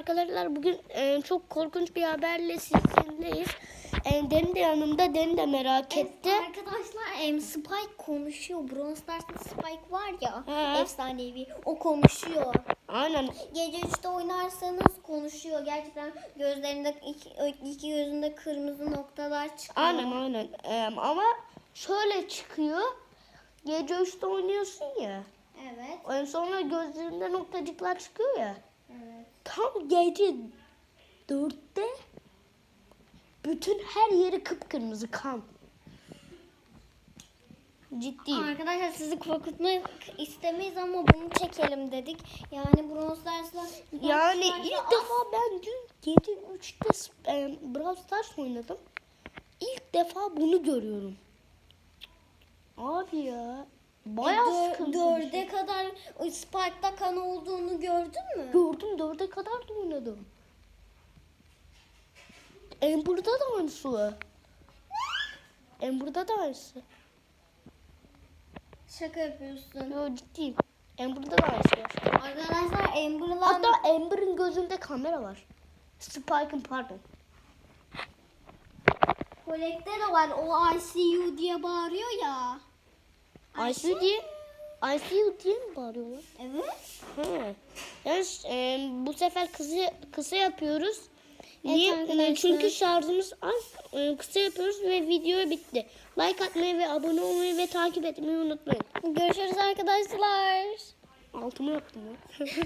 arkadaşlar bugün e, çok korkunç bir haberle sizinleyiz. E, Deni de yanımda, Deni de merak etti. Arkadaşlar em, Spike konuşuyor. Brawl Stars'ta Spike var ya. He. Efsanevi. O konuşuyor. Aynen. Gece 3'te oynarsanız konuşuyor. Gerçekten gözlerinde iki, iki gözünde kırmızı noktalar çıkıyor. Aynen aynen. E, ama şöyle çıkıyor. Gece 3'te oynuyorsun ya. Evet. Sonra gözlerinde noktacıklar çıkıyor ya. Tam gece 4'te bütün her yeri kıpkırmızı kan. Ciddiyim. Arkadaşlar sizi korkutmak istemeyiz ama bunu çekelim dedik. Yani Brawl Stars'la Yani ilk Stars'la- defa ben dün gece 3'te e, Brawl Stars oynadım. İlk defa bunu görüyorum. Abi ya. Bayağı Dör- sıkıntı. bir dörde şey. kadar Spike'da kan olduğunu gördün mü? Gördüm dörde kadar da oynadım. Amber'da da aynısı. Amber'da da aynısı. Şaka yapıyorsun. Yo ciddiyim. Amber'da da aynısı var. Arkadaşlar Amber'la Hatta Amber'ın gözünde kamera var. Spike'ın pardon. Colette de var. O ICU diye bağırıyor ya. ICU diye ICU diye mi bağırıyorlar? Evet. He. Yani e, bu sefer kısa, kısa yapıyoruz. Niye? arkadaşlar. E, Çünkü şarjımız az. E, kısa yapıyoruz ve video bitti. Like atmayı ve abone olmayı ve takip etmeyi unutmayın. Görüşürüz arkadaşlar. Altımı yaptım ya.